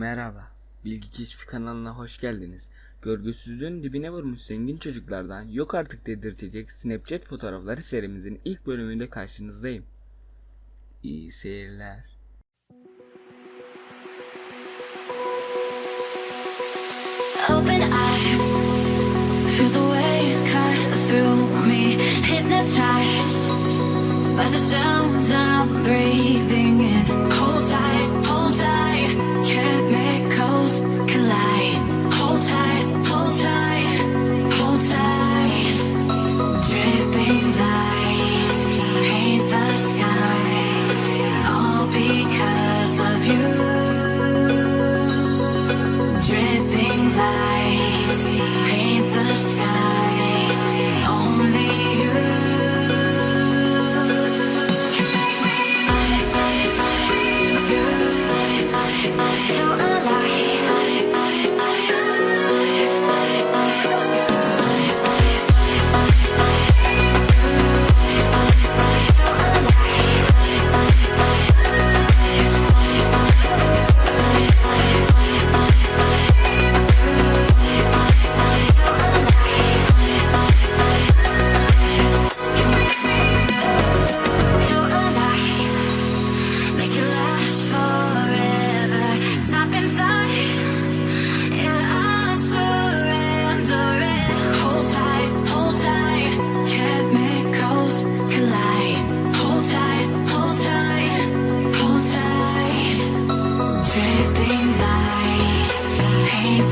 Merhaba, Bilgi Keşfi kanalına hoş geldiniz. Görgüsüzlüğün dibine vurmuş zengin çocuklardan yok artık dedirtecek Snapchat fotoğrafları serimizin ilk bölümüyle karşınızdayım. İyi seyirler. Open eye, feel the waves cut through me. Hypnotized by the sounds I'm breathing Yeah.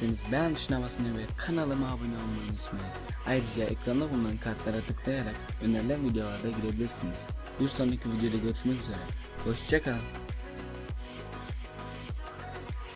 beğendiyseniz beğen tuşuna ve kanalıma abone olmayı unutmayın. Ayrıca ekranda bulunan kartlara tıklayarak önerilen videolarda girebilirsiniz. Bir sonraki videoda görüşmek üzere. Hoşçakalın.